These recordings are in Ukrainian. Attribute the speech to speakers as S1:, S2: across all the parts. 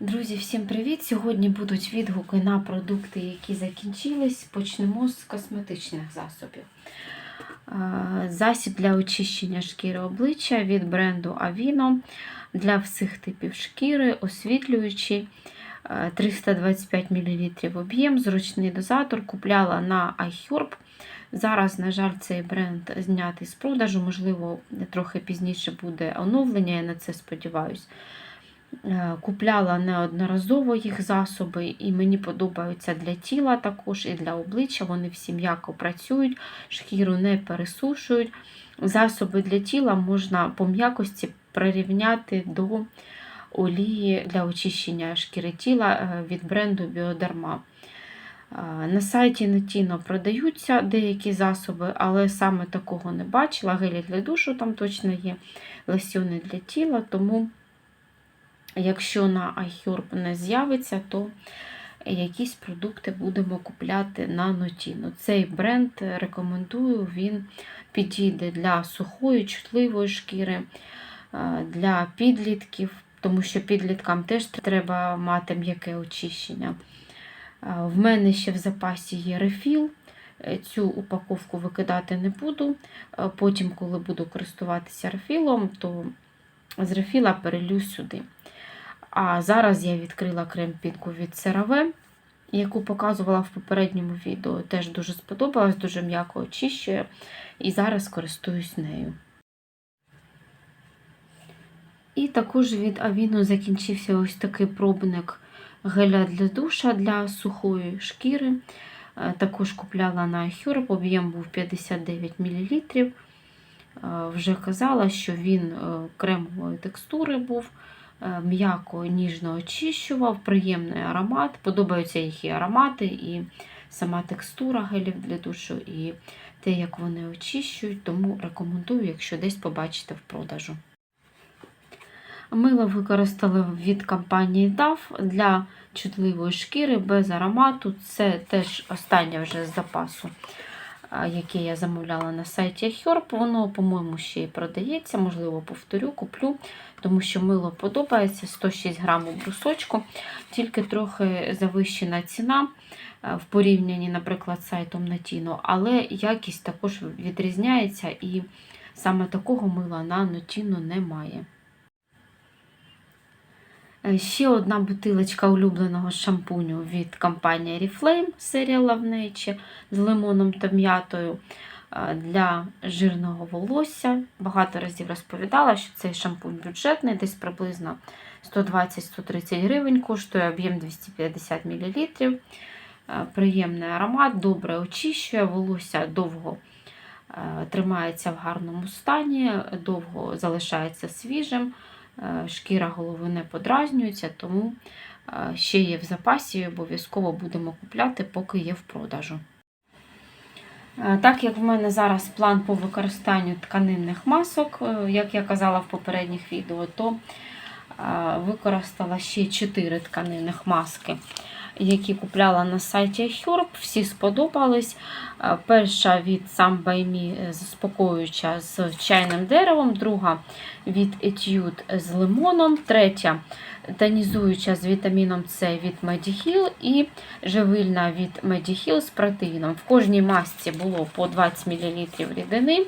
S1: Друзі, всім привіт! Сьогодні будуть відгуки на продукти, які закінчились. Почнемо з косметичних засобів. Засіб для очищення шкіри обличчя від бренду Avino для всіх типів шкіри, освітлюючий е, 325 мл об'єм, зручний дозатор. Купляла на iHerb. Зараз, на жаль, цей бренд знятий з продажу. Можливо, трохи пізніше буде оновлення, я на це сподіваюся. Е, Купляла неодноразово їх засоби, і мені подобаються для тіла також і для обличчя. Вони всі м'яко працюють, шкіру не пересушують. Засоби для тіла можна по м'якості прирівняти до олії для очищення шкіри тіла е, від бренду Bioderma. Е, На сайті Netino продаються деякі засоби, але саме такого не бачила. Гелі для душу там точно є, лосьони для тіла, тому. Якщо на iHerb не з'явиться, то якісь продукти будемо купляти на Notino. Цей бренд рекомендую, він підійде для сухої, чутливої шкіри, е, для підлітків, тому що підліткам теж треба мати м'яке очищення. Е, В мене ще в запасі є рефіл. Е, Цю упаковку викидати не буду. Е, Потім, коли буду користуватися рефілом, то з рефіла перелю сюди. А зараз я відкрила крем-пінку від CeraVe, яку показувала в попередньому відео. Теж дуже сподобалась, дуже м'яко очищує. І зараз користуюсь нею. І також від Avino закінчився ось такий пробник геля для душа для сухої шкіри. Е, Також купляла на iHerb, об'єм був 59 мл. Е, Вже казала, що він е, кремової текстури був. Е, м'яко ніжно очищував, приємний аромат. Подобаються їх і аромати, і сама текстура гелів для душу, і те, як вони очищують, тому рекомендую, якщо десь побачите в продажу. Мило використала від компанії DAF для чутливої шкіри без аромату. Це теж останнє вже з запасу, яке я замовляла на сайті Herb. Воно, по-моєму, ще й продається, можливо, повторю, куплю, тому що мило подобається 106 грамів брусочку, тільки трохи завищена ціна е, в порівнянні, наприклад, з сайтом Notino, але якість також відрізняється і саме такого мила на Notino немає. Е, Ще одна бутилочка улюбленого шампуню від компанії Reflame серія Love з лимоном та м'ятою е, для жирного волосся. Багато разів розповідала, що цей шампунь бюджетний, десь приблизно 120-130 гривень, коштує об'єм 250 мл. Е, Приємний аромат, добре очищує, волосся довго тримається в гарному стані, довго залишається свіжим. Е, шкіра голови не подразнюється, тому е, ще є в запасі обов'язково будемо купляти, поки є в продажу. Е, Так як в мене зараз план по використанню тканинних масок, як я казала в попередніх відео, то використала ще 4 тканинних маски, які купляла на сайті Herb. Всі сподобались. Е, Перша від Sam by Me заспокоююча з чайним деревом, друга від Etude з лимоном, третя тонізуюча з вітаміном С від Mediheal і живильна від Mediheal з протеїном. В кожній масці було по 20 мл рідини.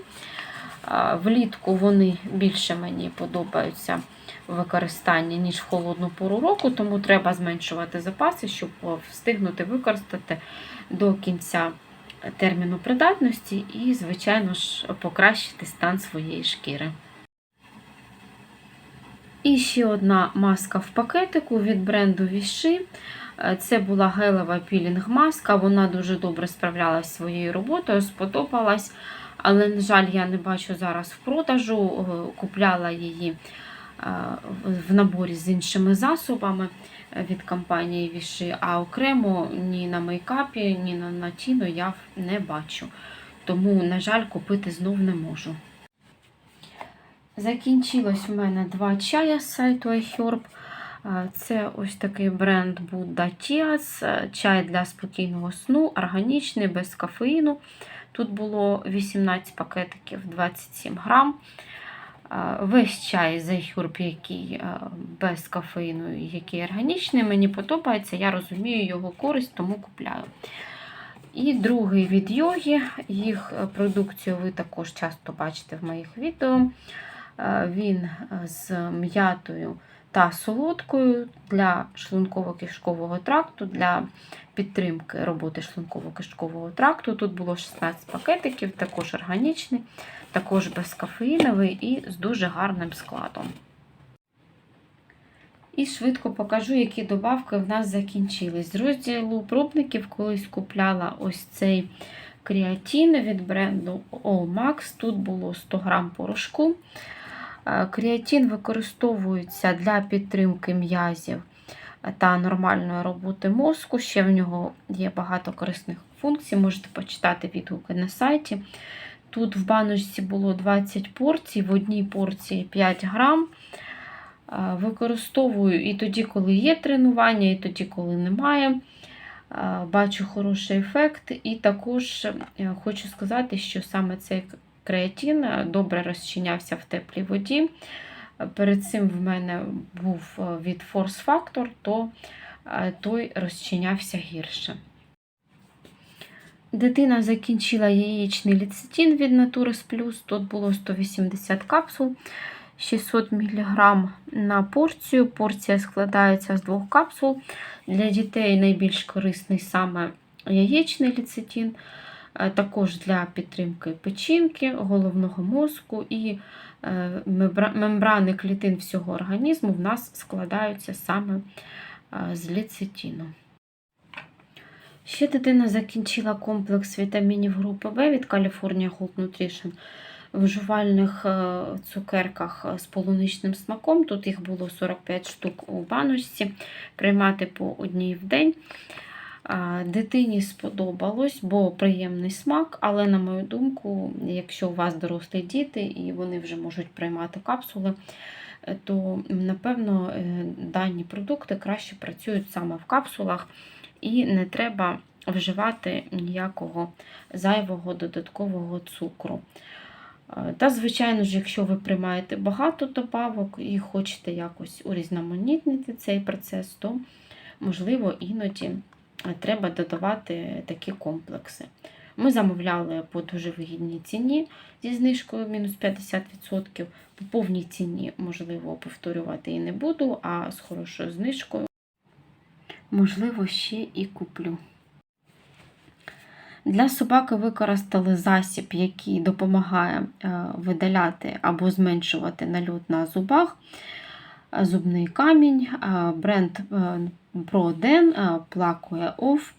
S1: Влітку вони більше мені подобаються в використанні, ніж в холодну пору року, тому треба зменшувати запаси, щоб встигнути використати до кінця терміну придатності і, звичайно ж, покращити стан своєї шкіри. І ще одна маска в пакетику від бренду Vichy. Е, Це була гелева пілінг-маска. Вона дуже добре справлялася своєю роботою, сподобалась. Але, на жаль, я не бачу зараз в продажу. Е, Купляла її е, в наборі з іншими засобами від компанії Vichy, а окремо ні на мейкапі, ні на Натіно я не бачу. Тому, на жаль, купити знов не можу. Закінчилось в мене два чая з сайту iHerb. Е, Це ось такий бренд Buddha Teas, е, чай для спокійного сну, органічний, без кофеїну. Тут було 18 пакетиків 27 грам. Весь чай Зайхюрб, який без кофеїну, який органічний, мені подобається, я розумію його користь, тому купляю. І другий від йоги. Їх продукцію ви також часто бачите в моїх відео. Він з м'ятою та солодкою для шлунково-кишкового тракту, для підтримки роботи шлунково-кишкового тракту. Тут було 16 пакетиків, також органічний, також безкофеїновий і з дуже гарним складом. І швидко покажу, які добавки в нас закінчились. З розділу пробників колись купляла ось цей креатин від бренду All Max. Тут було 100 грам порошку. Е, Креатин використовується для підтримки м'язів та нормальної роботи мозку. Ще в нього є багато корисних функцій, можете почитати відгуки на сайті. Тут в баночці було 20 порцій, в одній порції 5 грам. Е, Використовую і тоді, коли є тренування, і тоді, коли немає. Е, Бачу хороший ефект. І також хочу сказати, що саме цей креатин е, добре розчинявся в теплій воді. Перед цим в мене був е, від Force Factor, то е, той розчинявся гірше. Дитина закінчила яєчний ліцетин від Naturис Plus. Тут було 180 капсул, 600 мг на порцію. Порція складається з двох капсул. Для дітей найбільш корисний саме яєчний ліцетин, е, також для підтримки печінки, головного мозку і е, мембрани клітин всього організму в нас складаються саме е, з ліцетину. Ще дитина закінчила комплекс вітамінів групи В від California Gold Nutrition в жувальних е, цукерках з полуничним смаком. Тут їх було 45 штук у баночці, приймати по одній в день. Дитині сподобалось, бо приємний смак, але, на мою думку, якщо у вас дорослі діти і вони вже можуть приймати капсули, е, то напевно е, дані продукти краще працюють саме в капсулах і не треба вживати ніякого зайвого додаткового цукру. Е, Та, звичайно ж, якщо ви приймаєте багато добавок і хочете якось урізноманітнити цей процес, то, можливо, іноді треба додавати такі комплекси. Ми замовляли по дуже вигідній ціні зі знижкою мінус 50%. По повній ціні, можливо, повторювати і не буду, а з хорошою знижкою, можливо, ще і куплю. Для собаки використали засіб, який допомагає е, видаляти або зменшувати нальот на зубах. Е, Зубний камінь, е, бренд ProDen плакує Off.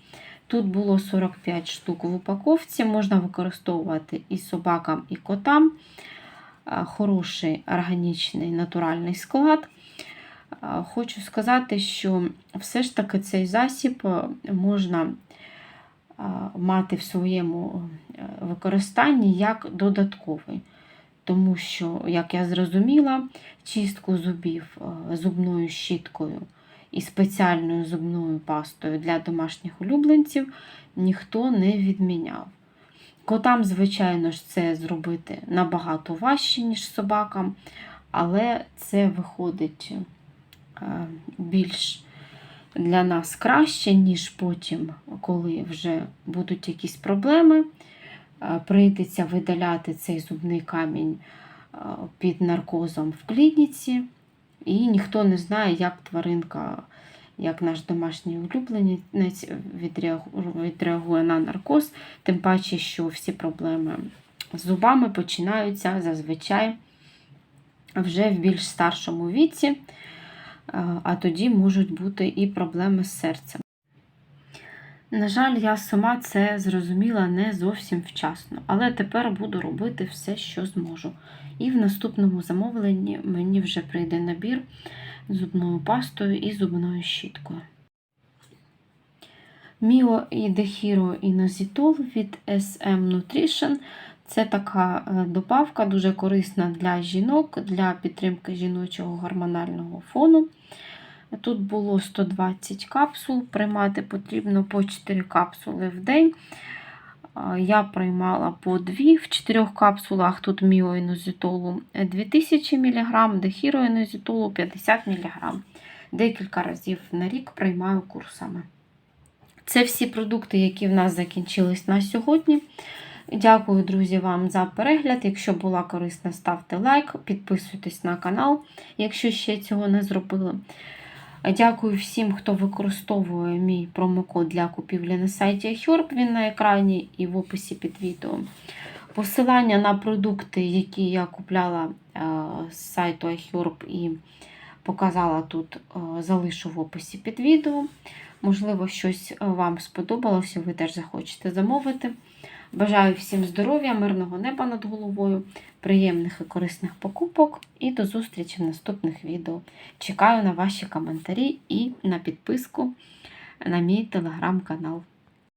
S1: Тут було 45 штук в упаковці, можна використовувати і собакам, і котам. Е, Хороший органічний натуральний склад. Е, Хочу сказати, що все ж таки цей засіб е, можна мати в своєму е, використанні як додатковий. Тому що, як я зрозуміла, чистку зубів е, зубною щіткою і спеціальною зубною пастою для домашніх улюбленців ніхто не відміняв. Котам, звичайно ж, це зробити набагато важче, ніж собакам, але це виходить е, більш для нас краще, ніж потім, коли вже будуть якісь проблеми, прийдеться видаляти цей зубний камінь е, під наркозом в клініці, і ніхто не знає, як тваринка, як наш домашній улюбленець відреагує на наркоз, тим паче, що всі проблеми з зубами починаються зазвичай вже в більш старшому віці. Е, а тоді можуть бути і проблеми з серцем. На жаль, я сама це зрозуміла не зовсім вчасно, але тепер буду робити все, що зможу. І в наступному замовленні мені вже прийде набір зубною пастою і зубною щіткою. Міо і Дехіро Інозітол від SM Nutrition це така е, добавка, дуже корисна для жінок, для підтримки жіночого гормонального фону. Тут було 120 капсул, приймати потрібно по 4 капсули в день. Я приймала по 2 в 4 капсулах. Тут міоінозітолу 2000 мг, дехіроінозітолу 50 мг. Декілька разів на рік приймаю курсами. Це всі продукти, які в нас закінчились на сьогодні. Дякую, друзі, вам за перегляд. Якщо була корисна, ставте лайк, підписуйтесь на канал, якщо ще цього не зробили. Дякую всім, хто використовує мій промокод для купівлі на сайті iHerb. Він на екрані і в описі під відео. Посилання на продукти, які я купляла е, з сайту iHerb і показала тут, е, залишу в описі під відео. Можливо, щось е, вам сподобалося, ви теж захочете замовити. Бажаю всім здоров'я, мирного неба над головою, приємних і корисних покупок і до зустрічі в наступних відео. Чекаю на ваші коментарі і на підписку на мій телеграм-канал.